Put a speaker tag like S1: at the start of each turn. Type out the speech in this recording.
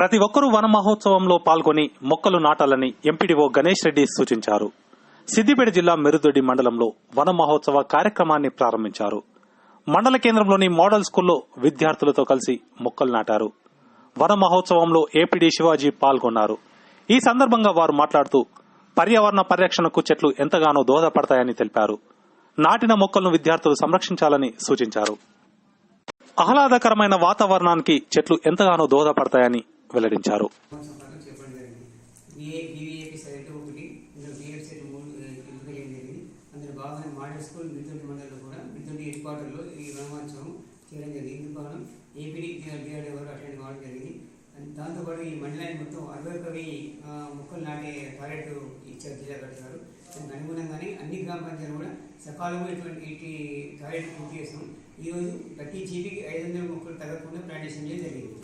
S1: ప్రతి ఒక్కరూ వన మహోత్సవంలో పాల్గొని మొక్కలు నాటాలని ఎంపీడీఓ గణేష్ రెడ్డి సూచించారు. సిద్దిపేట జిల్లా మెరుదొడ్డి మండలంలో వన మహోత్సవ కార్యక్రమాన్ని ప్రారంభించారు. మండల కేంద్రంలోని మోడల్ స్కూల్లో విద్యార్థులతో కలిసి మొక్కలు నాటారు. వన మహోత్సవంలో ఏపీడీ శివాజీ పాల్గొన్నారు. ఈ సందర్భంగా వారు మాట్లాడుతూ పర్యావరణ పరిరక్షణకు చెట్లు ఎంతగానో దోహదపడతాయని తెలిపారు. నాటిన మొక్కలను విద్యార్థులు సంరక్షించాలని సూచించారు. ఆహ్లాదకరమైన వాతావరణానికి చెట్లు ఎంతగానో దోహదపడతాయని వెల్లడించారు.
S2: జరిగింది బిఏ బీవీఏపీ సైట్ ఒకటి ఇందులో మూడు ఆ, ఎంపిక చేయడం జరిగింది అందులో భాగంగా మోడల్ స్కూల్ మిద్దొడ్డి మండలంలో కూడా మిద్దొడ్డి హెడ్ క్వార్టర్లో ఈ వనమహోత్సవం చేయడం జరిగింది. ఇందుకు భాగం ఏపీడీ డిఆర్డీ వారు అటెండ్ కావడం జరిగింది. దాంతోపాటు ఈ మండలాన్ని మొత్తం అరవై ఒకటి ఆ, మొక్కలు నాటే టార్గెట్ ఇచ్చారు జిల్లా కలెక్టర్ దానికి అనుగుణంగానే అన్ని గ్రామ పంచాయతీలు కూడా సకాలంలో ఇటువంటి ఇటు టార్గెట్ పూర్తి చేసాం ఈరోజు ప్రతి జీబీకి ఐదు వందల మొక్కలు తగ్గకుండా ప్లాంటేషన్ చేయడం జరిగింది.